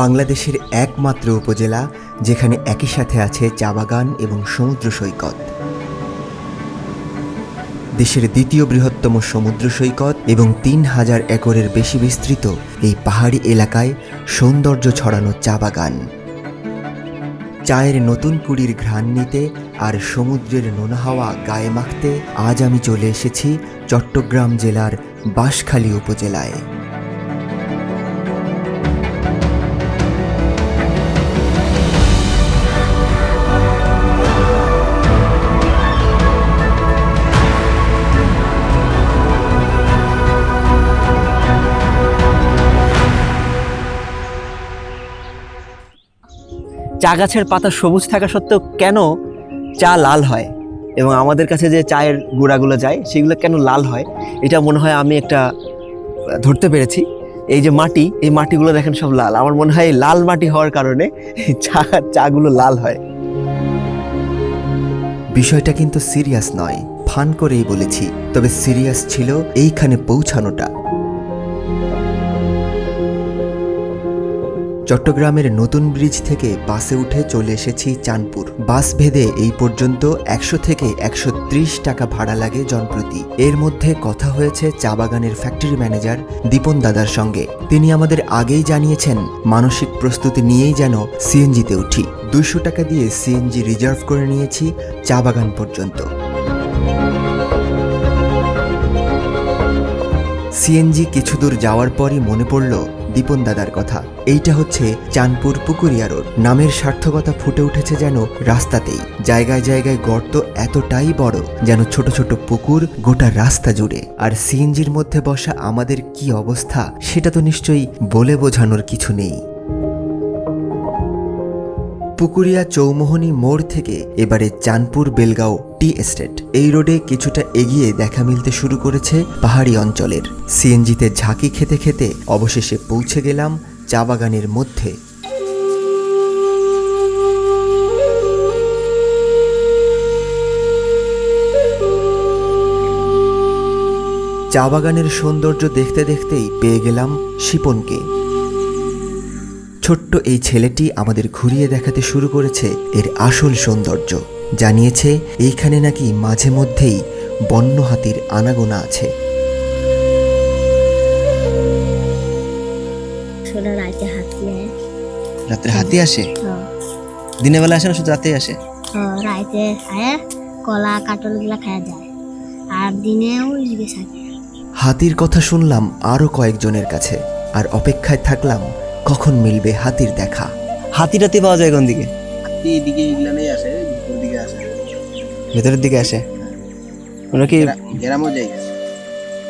বাংলাদেশের একমাত্র উপজেলা, যেখানে একই সাথে আছে চা বাগান এবং সমুদ্র সৈকত। দেশের দ্বিতীয় বৃহত্তম সমুদ্র সৈকত এবং তিন হাজার একরের বেশি বিস্তৃত এই পাহাড়ি এলাকায় সৌন্দর্য ছড়ানো চা বাগান চায়ের নতুন কুড়ির ঘ্রাণ নিতে আর সমুদ্রের নোনা হাওয়া গায়ে মাখতে আজ আমি চলে এসেছি চট্টগ্রাম জেলার বাঁশখালী উপজেলায়। চা গাছের পাতা সবুজ থাকা সত্ত্বেও কেন চা লাল হয়? এবং আমাদের কাছে যে চায়ের গুঁড়াগুলো যায়, সেগুলো কেন লাল হয়? এটা মনে হয় আমি একটা ধরতে পেরেছি। এই যে মাটি, এই মাটিগুলো দেখেন সব লাল। আমার মনে হয় লাল মাটি হওয়ার কারণে এই চা, চাগুলো লাল হয়। বিষয়টা কিন্তু সিরিয়াস নয়। ফান করেই বলেছি, তবে সিরিয়াস ছিল এইখানে পৌঁছানোটা। চট্টগ্রামের নতুন ব্রিজ থেকে বাসে উঠে চলে এসেছি চাঁদপুর। বাস ভেদে এই পর্যন্ত একশো থেকে একশো ত্রিশ টাকা ভাড়া লাগে জনপ্রতি। এর মধ্যে কথা হয়েছে চা বাগানের ফ্যাক্টরি ম্যানেজার দীপন দাদার সঙ্গে। তিনি আমাদের আগেই জানিয়েছেন, মানসিক প্রস্তুতি নিয়েই যেন সিএনজিতে উঠি। দুইশো টাকা দিয়ে সিএনজি রিজার্ভ করে নিয়েছি চা বাগান পর্যন্ত। সিএনজি কিছু দূর যাওয়ার পরই মনে পড়ল দীপন দাদার কথা। এইটা হচ্ছে চানপুর পুকুরিয়া রোড। নামের সার্থকতা ফুটে উঠেছে যেন রাস্তাতেই। জায়গায় জায়গায় গর্ত এতটাই বড় যেন ছোট ছোট পুকুর গোটা রাস্তা জুড়ে। আর সিএনজির মধ্যে বসা আমাদের কি অবস্থা, সেটা তো নিশ্চয়ই বলে বোঝানোর কিছু নেই। পুকুরিয়া চৌমোহনী মোড় থেকে এবারে চাঁদপুর বেলগাঁও টি এস্টেট। এই রোডে কিছুটা এগিয়ে দেখা মিলতে শুরু করেছে পাহাড়ি অঞ্চলের। সিএনজিতে ঝাঁকি খেতে খেতে অবশেষে পৌঁছে গেলাম চা বাগানের মধ্যে। চা বাগানের সৌন্দর্য দেখতে দেখতেই পেয়ে গেলাম শিপনকে। ছোট্ট এই ছেলেটি আমাদের ঘুরিয়ে দেখাতে শুরু করেছে এর আসল সৌন্দর্য। জানিয়েছে এইখানে নাকি মাঝে মধ্যেই বন্য হাতির আনাগোনা আছে। রাতে হাতি রাত্রে হাতি আসে? হ্যাঁ। দিনের বেলা আসে না শুধু রাতে আসে? হ্যাঁ, রাতে আয় কলা কাটলগুলা খাওয়া যায়। আর দিনে ওই হাতির কথা শুনলাম আরও কয়েকজনের কাছে। আর অপেক্ষায় থাকলাম কখন মিলবে হাতির দেখা? হাতি টাতি পাওয়া যায় কোন দিকে? এগুলানেই আসে ভিতর দিকে আসে। ভেতরের দিকে আসে? ওরা কি গ্রামও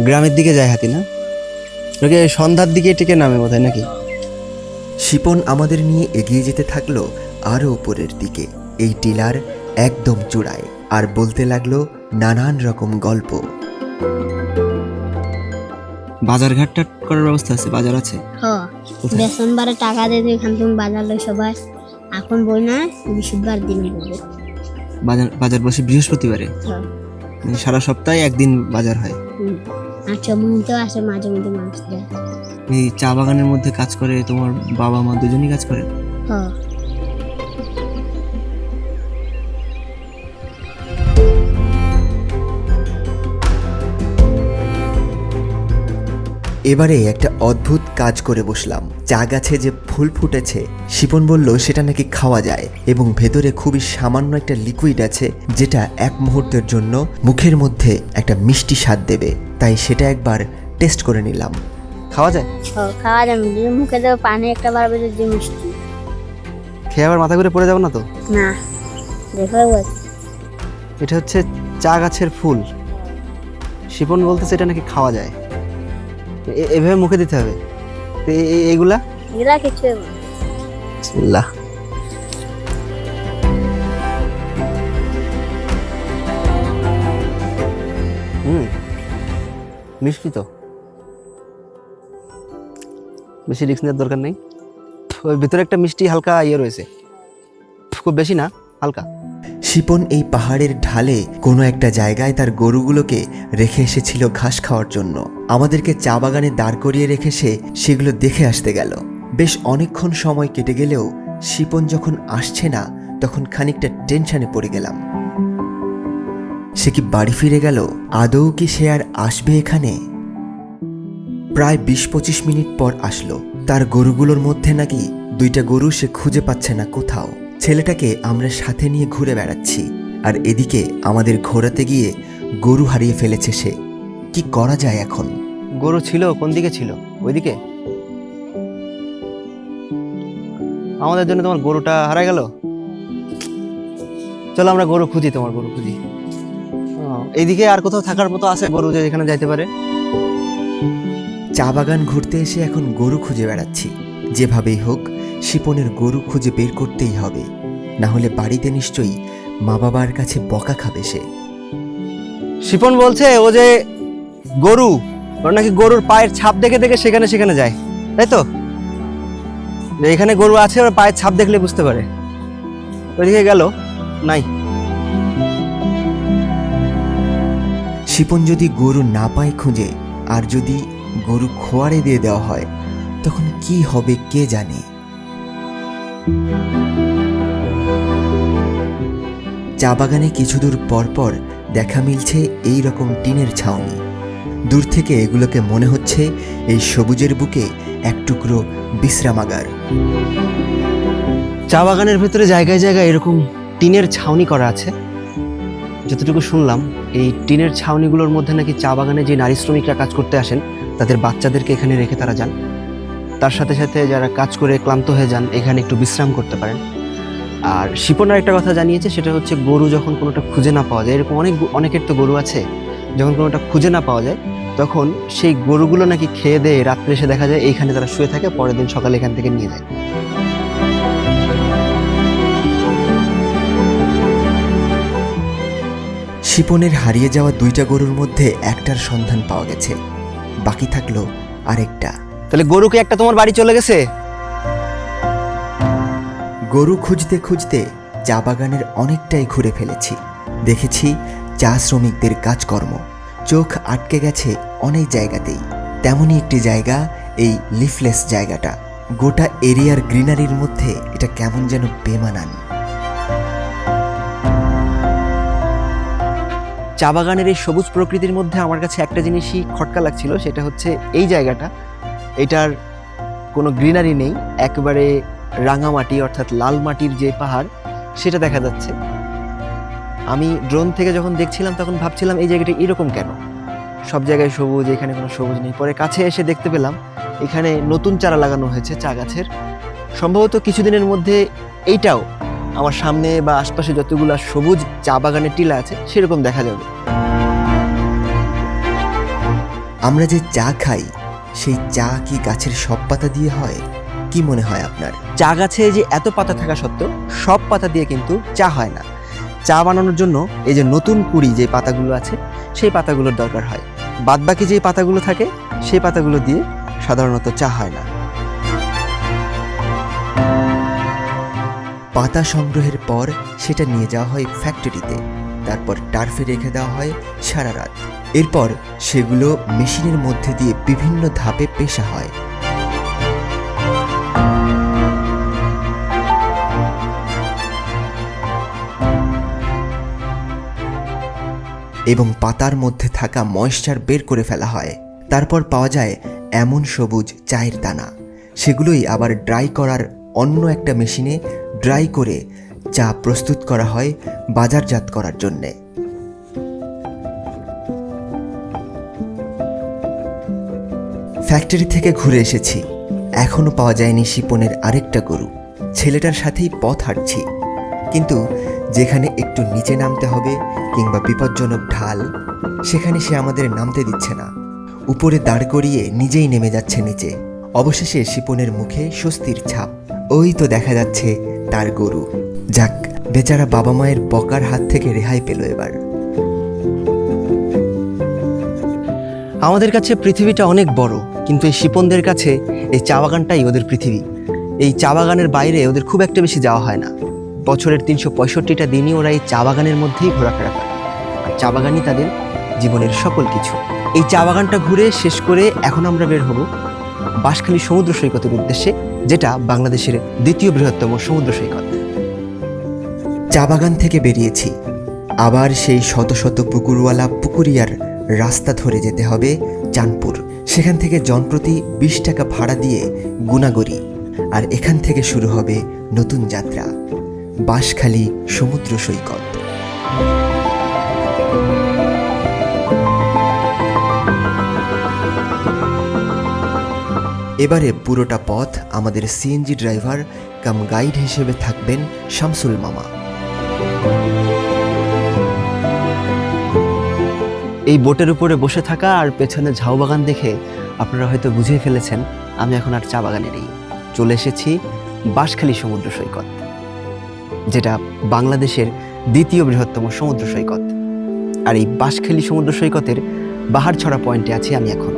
গ্রামের দিকে যায় হাতি না? ওরা কি সন্ধ্যার দিকে টিকে নামে বোধহয় নাকি? শিপন আমাদের নিয়ে এগিয়ে যেতে থাকল আরও উপরের দিকে। এই টিলার একদম চূড়ায় আর বলতে লাগল নানান রকম গল্প। বাজার ঘাট করার ব্যবস্থা আছে বাজার আছে? হ বেসন বারে টাকা দিয়ে এখান থেকে বাজার লই সবাই। এখন বই না বৃহস্পতিবার দিন বলব বাজার বাজার বসে বৃহস্পতিবারে? হ্যাঁ। মানে সারা সপ্তাহে একদিন বাজার হয়। আর চমুনিতেও আসে মাঝে মধ্যে মানুষ দেয় এই চা বাগানের মধ্যে কাজ করে তোমার বাবা মা দুজনই কাজ করে? হ এবারে একটা অদ্ভুত কাজ করে বসলাম। চা গাছে যে ফুল ফুটেছে শিপন বলল সেটা নাকি খাওয়া যায়। এবং ভেতরে খুবই সামান্য একটা লিকুইড আছে যেটা এক মুহূর্তের জন্য মুখের মধ্যে একটা মিষ্টি স্বাদ দেবে। তাই সেটা একবার টেস্ট করে নিলাম। খাওয়া যায়? খাওয়া যাবে যদি মুখে দেবো পানি একটা বাড়বে যে মিষ্টি। খেয়ে আবার মাথা ঘুরে পড়ে যাব না তো? না দেখো এটা হচ্ছে চা গাছের ফুল। শিপন বলতেছে এটা নাকি খাওয়া যায়? এভাবে মুখে দিতে হবে। তো এ- এ- এগুলা? কিছু বিসমিল্লাহ। হুম মিষ্টি তো। বেশি রিক্স নেওয়ার দরকার নেই। ওই ভিতরে একটা মিষ্টি হালকা ইয়ে রয়েছে। খুব বেশি না হালকা। শিপন এই পাহাড়ের ঢালে কোনো একটা জায়গায় তার গরুগুলোকে রেখে এসেছিল ঘাস খাওয়ার জন্য। আমাদেরকে চা বাগানে দাঁড় করিয়ে রেখে সে সেগুলো দেখে আসতে গেল। বেশ অনেকক্ষণ সময় কেটে গেলেও শিপন যখন আসছে না, তখন খানিকটা টেনশনে পড়ে গেলাম। সে কি বাড়ি ফিরে গেল? আদৌ কি সে আর আসবে এখানে? প্রায় বিশ পঁচিশ মিনিট পর আসলো। তার গরুগুলোর মধ্যে নাকি দুইটা গরু সে খুঁজে পাচ্ছে না কোথাও। ছেলেটাকে আমরা সাথে নিয়ে ঘুরে বেড়াচ্ছি আর এদিকে আমাদের ঘোরাতে গিয়ে গরু হারিয়ে ফেলেছে সে। কি করা যায় এখন? গরু ছিল কোন দিকে ছিল? ওইদিকে? আমাদের জন্য তোমার গরুটা হারা গেল? চলো আমরা গরু খুঁজি তোমার গরু খুঁজি। এইদিকে আর কোথাও থাকার মতো আছে গরু যে এখানে যাইতে পারে? চা বাগান ঘুরতে এসে এখন গরু খুঁজে বেড়াচ্ছি যেভাবেই হোক। শিপনের গরু খুঁজে বের করতেই হবে। না হলে বাড়িতে নিশ্চয়ই মা বাবার কাছে বকা খাবে সে। শিপন বলছে ও যে গরু ওর নাকি গরুর পায়ের ছাপ দেখে দেখে সেখানে সেখানে যায়। তাই তো? এখানে গরু আছে ওর পায়ের ছাপ দেখলে বুঝতে পারে। ওইদিকে গেল নাই। শিপন যদি গরু না পায় খুঁজে আর যদি গরু খোয়ারে দিয়ে দেওয়া হয় তখন কি হবে কে জানে? চা বাগানে কিছু দূর পর পর দেখা মিলছে এই রকম টিনের ছাউনি। দূর থেকে এগুলোকে মনে হচ্ছে এই সবুজের বুকে এক টুকরো বিশ্রামাগার। চা বাগানের ভেতরে জায়গায় জায়গায় এরকম টিনের ছাউনি করা আছে। যতটুকু শুনলাম, এই টিনের ছাউনিগুলোর মধ্যে নাকি চা বাগানে যে নারী শ্রমিকরা কাজ করতে আসেন, তাদের বাচ্চাদেরকে এখানে রেখে তারা যান। তার সাথে সাথে যারা কাজ করে ক্লান্ত হয়ে যান, এখানে একটু বিশ্রাম করতে পারেন। আর শিপনার একটা কথা জানিয়েছে, সেটা হচ্ছে গরু যখন কোনোটা খুঁজে না পাওয়া যায়, এরকম অনেক অনেকের তো গরু আছে, যখন কোনোটা খুঁজে না পাওয়া যায়, তখন সেই গরুগুলো নাকি খেয়ে দিয়ে রাত্রে এসে দেখা যায়, এইখানে তারা শুয়ে থাকে, পরের দিন সকালে এখান থেকে নিয়ে যায়। শিপনের হারিয়ে যাওয়া দুইটা গরুর মধ্যে একটার সন্ধান পাওয়া গেছে, বাকি থাকল আরেকটা। তাহলে গরুকে একটা তোমার বাড়ি চলে গেছে? গরু খুঁজতে খুঁজতে চা বাগানের অনেকটাই ঘুরে ফেলেছি। দেখেছি চা শ্রমিকদের কাজকর্ম। চোখ আটকে গেছে অনেক জায়গাতেই। তেমনই একটি জায়গা এই লিফলেস জায়গাটা। গোটা এরিয়ার গ্রিনারির মধ্যে এটা কেমন যেন বেমানান। চা বাগানের এই সবুজ প্রকৃতির মধ্যে আমার কাছে একটা জিনিসই খটকা লাগছিল সেটা হচ্ছে এই জায়গাটা। এটার কোনো গ্রিনারি নেই, একেবারে রাঙামাটি অর্থাৎ লাল মাটির যে পাহাড়, সেটা দেখা যাচ্ছে। আমি ড্রোন থেকে যখন দেখছিলাম, তখন ভাবছিলাম, এই জায়গাটা এরকম কেন? সব জায়গায় সবুজ, এখানে কোনো সবুজ নেই। পরে কাছে এসে দেখতে পেলাম, এখানে নতুন চারা লাগানো হয়েছে চা গাছের। সম্ভবত কিছুদিনের মধ্যে এইটাও আমার সামনে বা আশপাশে যতগুলো সবুজ চা বাগানের টিলা আছে, সেরকম দেখা যাবে। আমরা যে চা খাই সেই চা কি গাছের সব পাতা দিয়ে হয়? কি মনে হয় আপনার? চা গাছে যে এত পাতা থাকা সত্ত্বেও সব পাতা দিয়ে কিন্তু চা হয় না। চা বানানোর জন্য এই যে নতুন কুড়ি যে পাতাগুলো আছে সেই পাতাগুলোর দরকার হয়। বাদবাকি যে পাতাগুলো থাকে সেই পাতাগুলো দিয়ে সাধারণত চা হয় না। পাতা সংগ্রহের পর সেটা নিয়ে যাওয়া হয় ফ্যাক্টরিতে তারপর টার্ফে রেখে দেওয়া হয় সারা রাত। এরপর সেগুলো মেশিনের মধ্যে দিয়ে বিভিন্ন ধাপে পেশা হয়। এবং পাতার মধ্যে থাকা ময়েশ্চার বের করে ফেলা হয়। তারপর পাওয়া যায় এমন সবুজ চায়ের দানা। সেগুলোই আবার ড্রাই করার অন্য একটা মেশিনে ড্রাই করে চা প্রস্তুত করা হয় বাজারজাত করার জন্যে। ফ্যাক্টরি থেকে ঘুরে এসেছি। এখনও পাওয়া যায়নি শিপনের আরেকটা গরু। ছেলেটার সাথেই পথ হাঁটছি। কিন্তু যেখানে একটু নিচে নামতে হবে কিংবা বিপজ্জনক ঢাল, সেখানে সে আমাদের নামতে দিচ্ছে না। উপরে দাঁড় করিয়ে নিজেই নেমে যাচ্ছে নিচে। অবশেষে শিপনের মুখে স্বস্তির ছাপ। ওই তো দেখা যাচ্ছে তার গরু। যাক, বেচারা বাবা মায়ের বকার হাত থেকে রেহাই পেল এবার। আমাদের কাছে পৃথিবীটা অনেক বড়, কিন্তু এই শিপনদের কাছে এই চা বাগানটাই ওদের পৃথিবী। এই চা বাগানের বাইরে ওদের খুব একটা বেশি যাওয়া হয় না। বছরের তিনশো পঁয়ষট্টিটা দিনই ওরা এই চা বাগানের মধ্যেই ঘোরাফেরা করে। আর চা বাগানই তাদের জীবনের সকল কিছু। এই চা বাগানটা ঘুরে শেষ করে এখন আমরা বের হব বাঁশখালী সমুদ্র সৈকতের উদ্দেশ্যে, যেটা বাংলাদেশের দ্বিতীয় বৃহত্তম সমুদ্র সৈকত। চা বাগান থেকে বেরিয়েছি। আবার সেই শত শত পুকুরওয়ালা পুকুরিয়ার রাস্তা ধরে যেতে হবে চাঁদপুর। সেখান থেকে জনপ্রতি বিশ টাকা ভাড়া দিয়ে গুনাগরি আর এখান থেকে শুরু হবে নতুন যাত্রা। বাঁশখালী সমুদ্র সৈকত। এবারে পুরোটা পথ আমাদের সিএনজি ড্রাইভার কাম গাইড হিসেবে থাকবেন শামসুল মামা। এই বোটের উপরে বসে থাকা আর পেছনে ঝাউ বাগান দেখে আপনারা হয়তো বুঝে ফেলেছেন, আমি এখন আর চা বাগানে নেই। চলে এসেছি বাঁশখালী সমুদ্র সৈকত, যেটা বাংলাদেশের দ্বিতীয় বৃহত্তম সমুদ্র সৈকত। আর এই বাঁশখালী সমুদ্র সৈকতের বাহারছড়া পয়েন্টে আছি আমি এখন।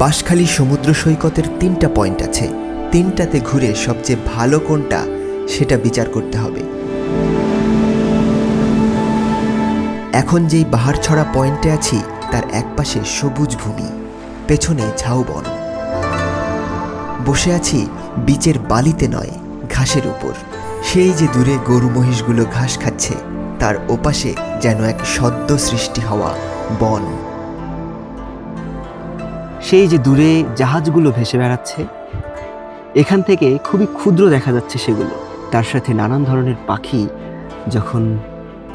বাঁশখালী সমুদ্র সৈকতের তিনটা পয়েন্ট আছে। তিনটাতে ঘুরে সবচেয়ে ভালো কোনটা, সেটা বিচার করতে হবে। এখন যেই বাহারছড়া পয়েন্টে আছি, তার একপাশে সবুজ ভূমি, পেছনে ঝাউবন বসে আছি বিচের বালিতে নয়, ঘাসের উপর। সেই যে দূরে গরু মহিষগুলো ঘাস খাচ্ছে, তার ওপাশে যেন এক সদ্য সৃষ্টি হওয়া বন। সেই যে দূরে জাহাজগুলো ভেসে বেড়াচ্ছে, এখান থেকে খুবই ক্ষুদ্র দেখা যাচ্ছে সেগুলো। তার সাথে নানান ধরনের পাখি যখন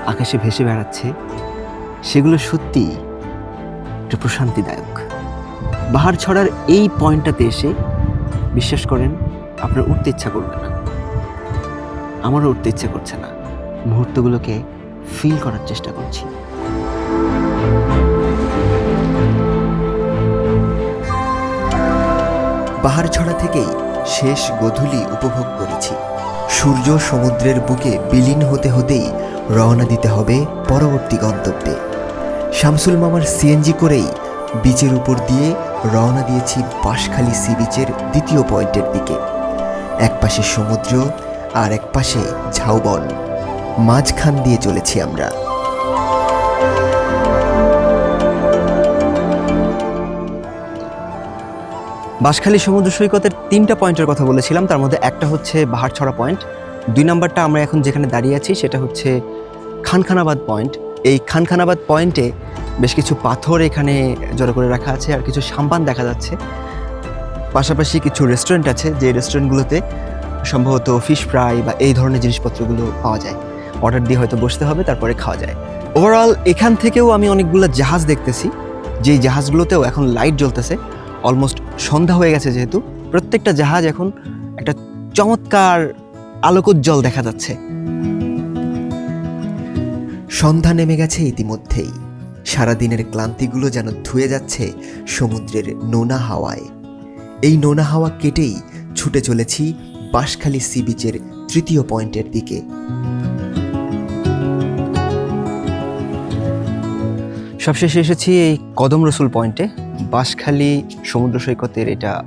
আকাশে ভেসে বেড়াচ্ছে, সেগুলো সত্যি একটু প্রশান্তিদায়ক। বাহার ছড়ার এই পয়েন্টটাতে এসে বিশ্বাস করেন, আপনার উঠতে ইচ্ছা করবে না। আমারও উঠতে ইচ্ছা করছে না। মুহূর্তগুলোকে ফিল করার চেষ্টা করছি। পাহাড়ছড়া থেকেই শেষ গধূলি উপভোগ সূর্য সমুদ্রের বুকে বিলীন হতে হতেই রওনা দিতে হবে পরবর্তী গন্তব্যে। শামসুল মামার সিএনজি করেই বিচের উপর দিয়ে রওনা দিয়েছি বাঁশখালী সি বিচের দ্বিতীয় পয়েন্টের দিকে। এক পাশে সমুদ্র আর এক পাশে ঝাউবন। মাঝখান দিয়ে চলেছি আমরা। বাঁশখালী সমুদ্র সৈকতের তিনটা পয়েন্টের কথা বলেছিলাম, তার মধ্যে একটা হচ্ছে বাহারছড়া পয়েন্ট। দুই নাম্বারটা আমরা এখন যেখানে দাঁড়িয়ে আছি, সেটা হচ্ছে খানখানাবাদ পয়েন্ট। এই খানখানাবাদ পয়েন্টে বেশ কিছু পাথর এখানে জড়ো করে রাখা আছে আর কিছু সাম্পান দেখা যাচ্ছে। পাশাপাশি কিছু রেস্টুরেন্ট আছে, যে রেস্টুরেন্টগুলোতে সম্ভবত ফিশ ফ্রাই বা এই ধরনের জিনিসপত্রগুলো পাওয়া যায়। অর্ডার দিয়ে হয়তো বসতে হবে, তারপরে খাওয়া যায়। ওভারঅল এখান থেকেও আমি অনেকগুলো জাহাজ দেখতেছি। যেই জাহাজগুলোতেও এখন লাইট জ্বলতেছে অলমোস্ট সন্ধ্যা হয়ে গেছে যেহেতু, প্রত্যেকটা জাহাজ এখন একটা চমৎকার আলোকোজ্জ্বল দেখা যাচ্ছে। সন্ধ্যা নেমে গেছে ইতিমধ্যেই। সারাদিনের ক্লান্তিগুলো যেন ধুয়ে যাচ্ছে সমুদ্রের নোনা হাওয়ায়। এই নোনা হাওয়া কেটেই ছুটে চলেছি বাঁশখালী সি বিচের তৃতীয় পয়েন্টের দিকে। সবশেষে এসেছি এই কদম রসুল পয়েন্টে। বাঁশখালী সমুদ্র সৈকতের এটা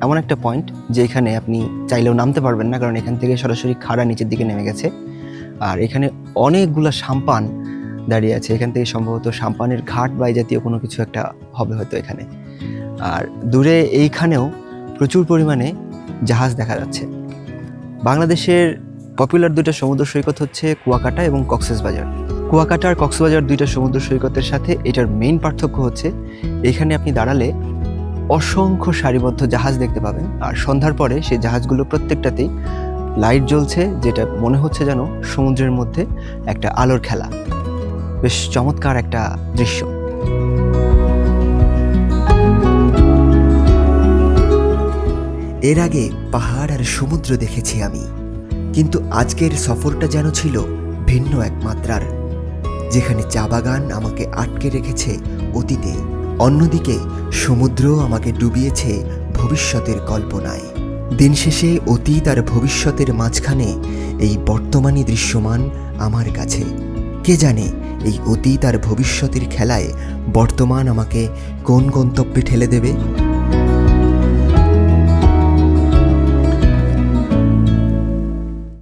এমন একটা পয়েন্ট যে এখানে আপনি চাইলেও নামতে পারবেন না, কারণ এখান থেকে সরাসরি খাড়া নিচের দিকে নেমে গেছে। আর এখানে অনেকগুলো সাম্পান দাঁড়িয়ে আছে। এখান থেকে সম্ভবত সাম্পানের ঘাট বা জাতীয় কোনো কিছু একটা হবে হয়তো এখানে। আর দূরে এইখানেও প্রচুর পরিমাণে জাহাজ দেখা যাচ্ছে। বাংলাদেশের পপুলার দুটো সমুদ্র সৈকত হচ্ছে কুয়াকাটা এবং কক্সবাজার কুয়াকাটা আর কক্সবাজার দুইটা সমুদ্র সৈকতের সাথে এটার মেইন পার্থক্য হচ্ছে, এখানে আপনি দাঁড়ালে অসংখ্য সারিবদ্ধ জাহাজ দেখতে পাবেন। আর সন্ধ্যার পরে সেই জাহাজগুলো প্রত্যেকটাতেই লাইট জ্বলছে, যেটা মনে হচ্ছে যেন সমুদ্রের মধ্যে একটা আলোর খেলা। বেশ চমৎকার একটা দৃশ্য। এর আগে পাহাড় আর সমুদ্র দেখেছি আমি, কিন্তু আজকের সফরটা যেন ছিল ভিন্ন এক মাত্রার। যেখানে চা বাগান আমাকে আটকে রেখেছে অতীতে, অন্যদিকে সমুদ্র আমাকে ডুবিয়েছে ভবিষ্যতের কল্পনায়। দিন শেষে অতীত আর ভবিষ্যতের মাঝখানে এই বর্তমানই দৃশ্যমান আমার কাছে। কে জানে এই অতীত আর ভবিষ্যতের খেলায় বর্তমান আমাকে কোন গন্তব্যে ঠেলে দেবে?